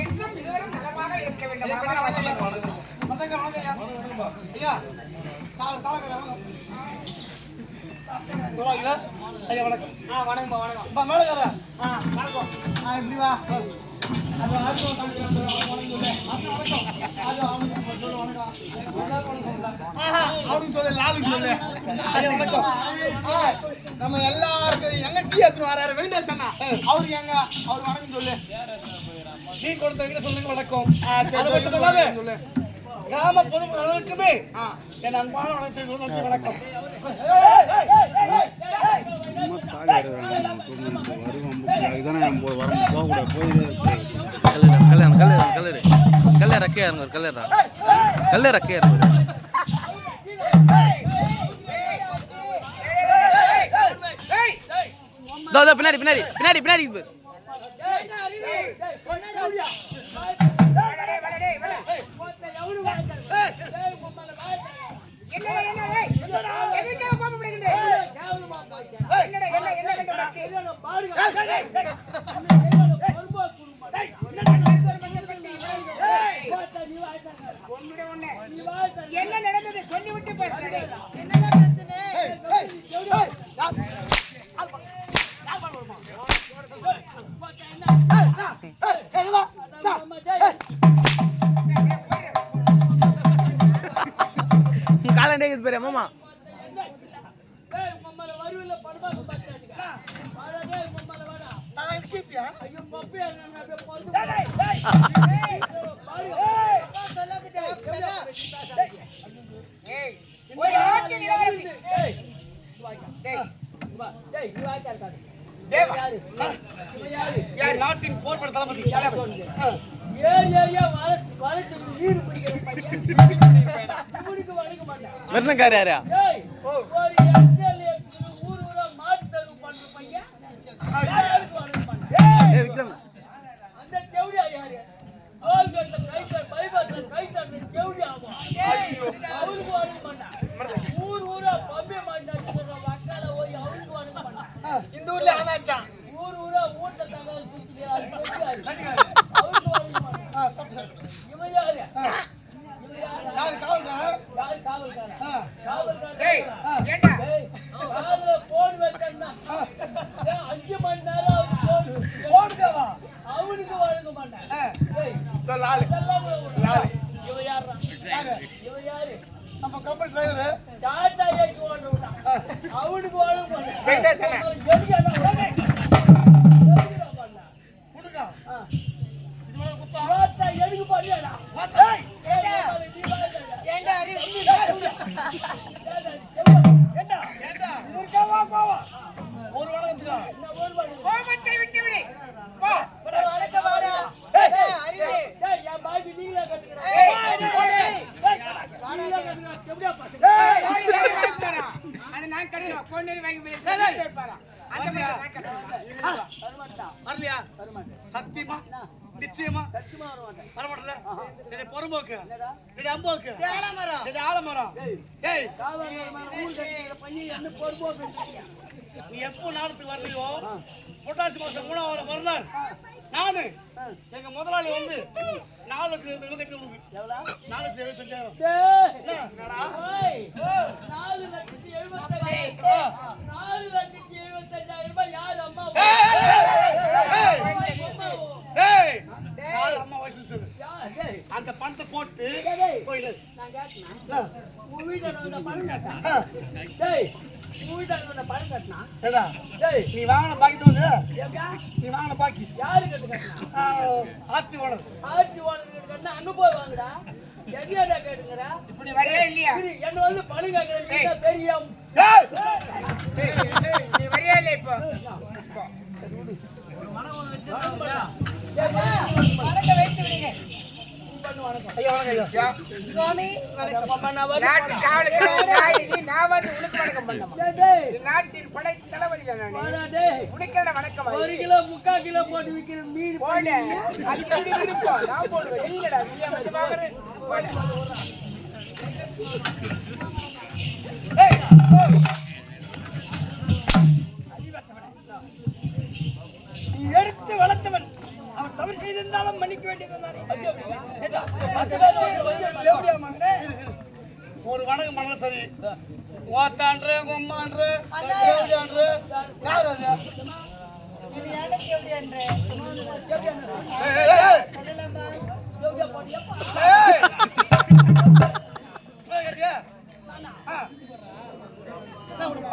என்றும் இருவரும் நலமாக இருக்க வேண்டும் வணக்கம். வணக்கம், வணக்கம்? ஆ, வணக்கம். ஆ, இப்படி வா. நம்ம எல்லாருக்கும் எங்க டீ எடுத்துட்டு வராரு? வெங்கடேஷ் அண்ணா. அவருக்கு எங்க? அவர் வணக்கம் சொல்லு. டீ கொடுத்தவங்க சொல்லுங்க வணக்கம். சொல்லு. கிராம பொதுமக்கள் அனைவருக்குமே என் அன்பான வணக்கம் நன்றி வணக்கம். வருவோம் போகக்கூடாது போயிட்டு கல்யாணம் கல்யாணம் கல்யாணம் கல்யாணம் ரக்கையா இருங்க கல்யாணம் கல்யாணம் ரக்கையா இருங்க இதோ, இதோ, பின்னாடி பின்னாடி பின்னாடி பின்னாடி என்னடா, என்ன, என்ன, காலாண்டே இருக்குது பாரு மாமா ஏய், என் நாட்டின் போர்பட தளபதி விருந்தக்காரு யாரா? ஏய் விக்ரம். இந்த ஊர்ல ஆனாச்சான் ஊர் ஊரா ஊட்ட தகவல் சுத்திக்கிறார் ஆ, தப்பு. இவன் யாரு ஆ, இவன் யாரு யாரு காவல்காரன் யாரு காவல்காரன் ஆ, காவல்காரன் டேய், ஆ. ஏண்டா? டேய், காதுல போன் வச்சேன்னா ஆ. டேய், அஞ்சு மணி நேரம் அவனுக்கு போன் வச்சு. ஓடுதேவா அவனுக்கு வழங்க மாட்டான் ஆ, டேய், இந்த லாலு லாலு. நம்ம கம்பெனி டிரைவரு டாடா ஓட்ட விட்டான் அவனுக்கு வழங்க நான் கட்டணும். பொண்ணு வாங்கி போய் ஏய், வைப்பாராம். அந்த மாதிரி நான் கட்டணும். வரலையா? சத்தியமா? நிச்சயமா? வரமாட்டல பொறும்போக்கு. அம்போக்கு. ஆலமரம் ஏய் நீ எப்போ நாடத்துக்கு வரலையோ புரட்டாசி மாசம் மூணாம் வாரம் மறுநாள். நானு எங்க முதலாளி வந்து நாலு கட்டி உனக்கு நாலு நாலு லட்சத்தி எழுபத்தஞ்சாயிரம் நாலு லட்சத்தி எழுபத்தஞ்சாயிரம் ரூபாய் யார் அம்மா அம்மா வயசு சொல்லு அந்த பணத்தை போட்டு டேய், நான் கேட்டனா நீ வாங்கின பாக்கி வந்து நீ வாங்கின பாக்கி யாரு கட்டு கட்டினா ஆர்த்தி ஓனர். ஆட்சி ஓனர் கட்டினா போய் வாங்குடா. எங்கேடா கேட்டுங்கிற இப்படி வரையே இல்லையா? என்ன வந்து பணம் கேட்கறேன் நீ பெரிய வரையே இல்லை இப்போ? ஐயா நாட்டு காவலுக்கு நாய் நீ, நான் வந்து உனக்கு வணக்கம் பண்ணமா இது நாட்டில் படை தளபதி நான் வணக்கம் ஒரு கிலோ முக்கால் கிலோ போட்டு விற்கிற மீன் போடு அது போடுவேன் இல்லடா நீ இருந்தாலும் மன்னிக்க வேண்டியது இருந்தாலும் ஒரு வணக்கம் பண்ண சரி ஓத்தான்று கொம்மான்று என்று சொல்லலாமா? என்ன விடுமா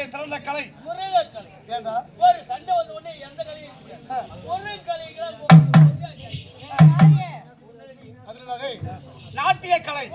கலையிலே சிறந்த கலை. முருகக்கலை. ஏண்டா? ஒரு சண்டை வந்த உடனே எந்த கலையும் ஒரு நாட்டிய கலை